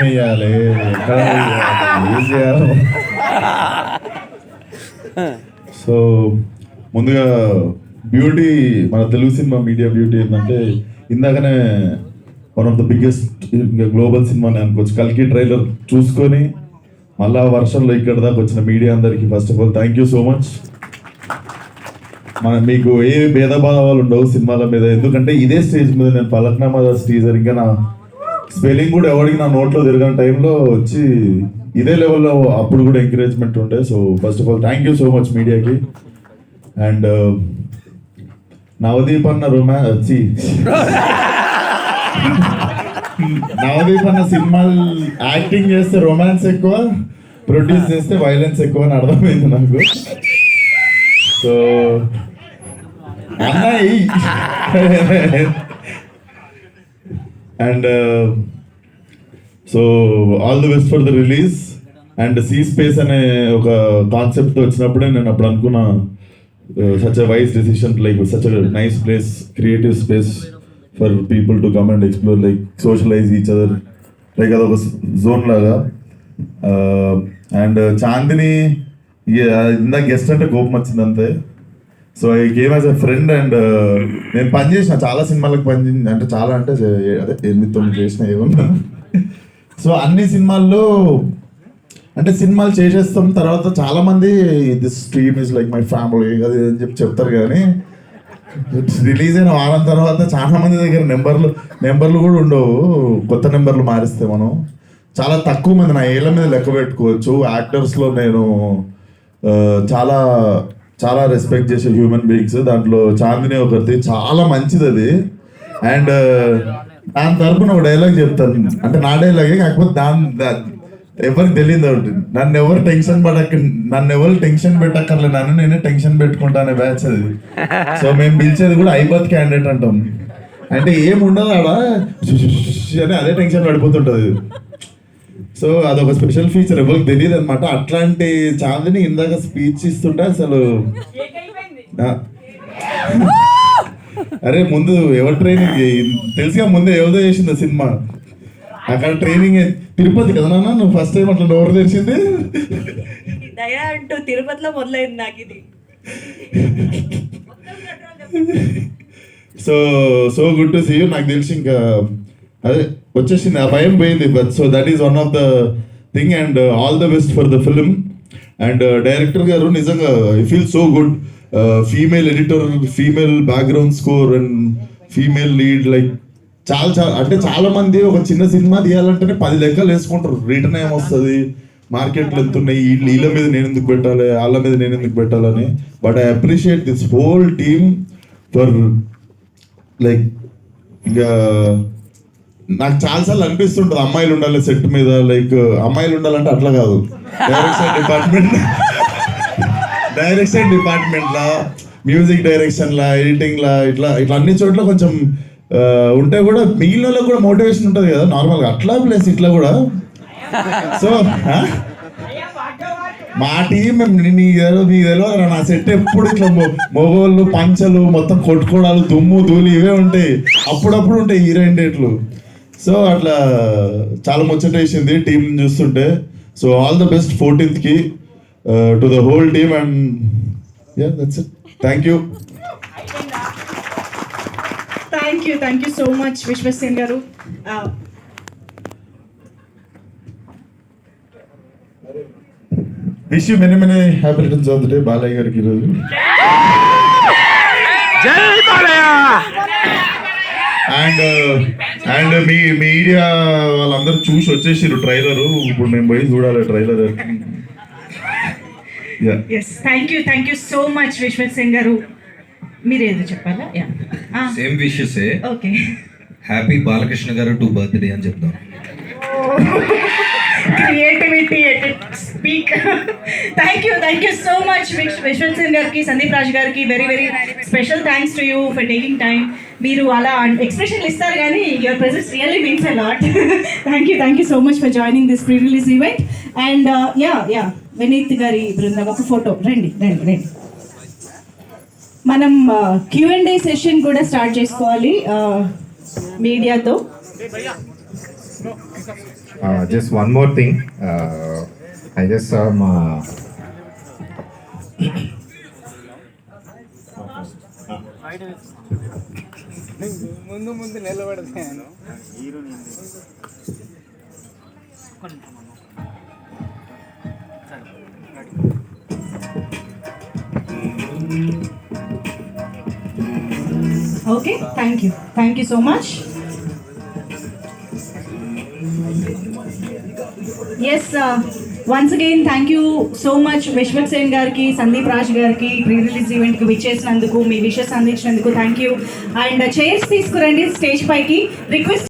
వేయాలి సో ముందుగా బ్యూటీ మన తెలుగు సినిమా మీడియా బ్యూటీ ఏంటంటే ఇందాకనే one of the biggest global cinema అని అనుకోవచ్చు. కల్కి ట్రైలర్ చూసుకొని మళ్ళా వర్షంలో ఇక్కడ దాకా వచ్చిన మీడియా అందరికీ first of all thank you so much మన మీకు ఏ భేదభావాలు ఉండవు సినిమాల మీద. ఎందుకంటే ఇదే స్టేజ్ మీద నేను పలక్నామా టీజర్ ఇంకా నా స్పెల్లింగ్ కూడా ఎవరికి నా నోట్లో తిరగని టైంలో వచ్చి ఇదే లెవెల్లో అప్పుడు కూడా ఎంకరేజ్మెంట్ ఉండే. So first of all thank you so much మీడియాకి. అండ్ నవదీప్ అన్న రొమా చి నవదీప్ అన్న సినిమాలు యాక్టింగ్ చేస్తే రొమాన్స్ ఎక్కువ ప్రొడ్యూస్ చేస్తే వైలెన్స్ ఎక్కువ అని అర్థమైంది నాకు. సో అన్నయ్య and so all the best for the release and C space అనే ఒక కాన్సెప్ట్ వచ్చినప్పుడే నేను అప్పుడు అనుకున్న such a wise decision like such a nice place creative space for people to come and explore like socialize each other like అదొక zone లాగా. And Chandini ఇందాక guest అంటే కోపం వచ్చింది అంతే. So I game as a friend and నేను పని చేసిన చాలా సినిమాలకు పని అంటే చాలా అంటే అదే ఎనిమిది తొమ్మిది చేసిన ఏమన్నా. సో అన్ని సినిమాల్లో అంటే సినిమాలు చేసేస్తాం తర్వాత చాలా మంది this stream is like my family అది అని చెప్పి చెప్తారు కానీ రిలీజ్ అయిన వారం తర్వాత చాలా మంది దగ్గర నెంబర్లు నెంబర్లు కూడా ఉండవు. కొత్త నెంబర్లు మారిస్తే మనం. చాలా తక్కువ మంది నా ఏళ్ళ మీద లెక్క పెట్టుకోవచ్చు. యాక్టర్స్లో నేను uh, చాలా చాలా రెస్పెక్ట్ చేసే హ్యూమన్ బీయింగ్స్ దాంట్లో చాందిని ఒకరిది చాలా మంచిది అది అండ్ uh, దాని తరపున ఒక డైలాగ్ చెప్తాను. అంటే నా డైలాగే కాకపోతే దాని దాని ఎవరికి తెలియదు ఒకటి. నన్ను ఎవరు టెన్షన్ పడక నన్ను ఎవరు టెన్షన్ పెట్టక్కర్లే. నన్ను నేనే టెన్షన్ పెట్టుకుంటానే బ్యాచ్ అది. సో మేము పిలిచేది కూడా ఐబత్ క్యాండిడేట్ అంటాం. అంటే ఏముండదు ఆడ. అని అదే టెన్షన్ పడిపోతుంటుంది. సో అదొక స్పెషల్ ఫీచర్ ఎవరికి తెలియదు అనమాట అట్లాంటి చాందిని ఇందాక స్పీచ్ ఇస్తుంటే అసలు. అరే ముందు ఎవరు ట్రైనింగ్ తెలిసిగా ముందే ఎవరిదో చేసింది సినిమా. అక్కడ ట్రైనింగ్ తిరుపతి కదా నాన్న నువ్వు ఫస్ట్ టైం అట్లా నోరు తెరిచింది? దయ అంటూ తిరుపతిలో మొదలైంది నాకు ఇది. So so good to see you నాకు తెలిసి ఇంకా అదే వచ్చేసింది ఆ భయం పోయింది but so that is one of the thing and all the best for the film and director గారు నిజంగా I feel so good female editor female background score and female lead like చాలా చాలా అంటే చాలా మంది ఒక చిన్న సినిమా తీయాలంటేనే పది లెక్కలు వేసుకుంటారు. రిటర్న్ ఏమొస్తుంది మార్కెట్లో ఎంత ఉన్నాయి. వీళ్ళ వీళ్ళ మీద నేను ఎందుకు పెట్టాలి? వాళ్ళ మీద నేను ఎందుకు పెట్టాలని? But I appreciate this whole team for like ఇంకా నాకు చాలాసార్లు అనిపిస్తుంటుంది. అమ్మాయిలు ఉండాలి సెట్ మీద లైక్ అమ్మాయిలు ఉండాలంటే అట్లా కాదు. డైరెక్షన్ డిపార్ట్మెంట్ డైరెక్షన్ డిపార్ట్మెంట్లా మ్యూజిక్ డైరెక్షన్లా ఎడిటింగ్లా ఇట్లా ఇట్లా అన్ని చోట్ల కొంచెం ఉంటే కూడా మిగిలిన కూడా మోటివేషన్ ఉంటుంది కదా. నార్మల్గా అట్లా ప్లస్ ఇట్లా కూడా. సో మా టీం నీకు తెలియదు నీకు తెలియదు నా సెట్ ఎప్పుడు ఇట్లా మొగోళ్ళు పంచలు మొత్తం కొట్టుకోవడాలు దుమ్ము ధూళి ఇవే ఉంటాయి. అప్పుడప్పుడు ఉంటాయి హీరోయిన్ డేట్లు. సో అట్లా చాలా ముచ్చటేసింది టీం చూస్తుంటే. So all the best ఫోర్టీన్త్కి to the whole team and yeah that's it thank you thank you thank you so much Vishwaksen గారు wish you many many happy returns of the day Balayya గారికి ఈరోజు జై Balayya and and మీ media వాళ్ళందరూ చూసి వచ్చేసారు trailer. ఇప్పుడు మేము పోయి చూడాలి trailer. Yeah yes thank you thank you so much Vishwaksen గారు. మీరు ఏదో చెప్పాలా yeah same wishes okay happy Balakrishna గారు టు బర్త్డే అని చెప్తాం creativity speak thank you thank you so much Vishwat Singh గారికి సందీప్ రాజ్ గారికి. Very very special thanks to you for taking time మీరు అలా ఎక్స్ప్రెషన్ ఇస్తారు కానీ your presence really means a lot thank you thank you so much for joining this pre release event and yeah yeah Vineeth గారి బృందం ఒక photo రండి రండి రండి. మనం క్యూ అండ్ ఏ సెషన్ కూడా స్టార్ట్ చేసుకోవాలి మీడియాతో. Uh, just one more thing. Uh, I just saw my. ముందు ముందు నిలబడతాను okay thank you thank you so much yes once again thank you so much Vishwak Sen గారికి సందీప్ రాజ్ గారికి pre release ఈవెంట్కి విచ్చేసినందుకు మీ విషెస్ అందించినందుకు థ్యాంక్ యూ అండ్ చైర్స్ తీసుకురండి స్టేజ్ పైకి రిక్వెస్ట్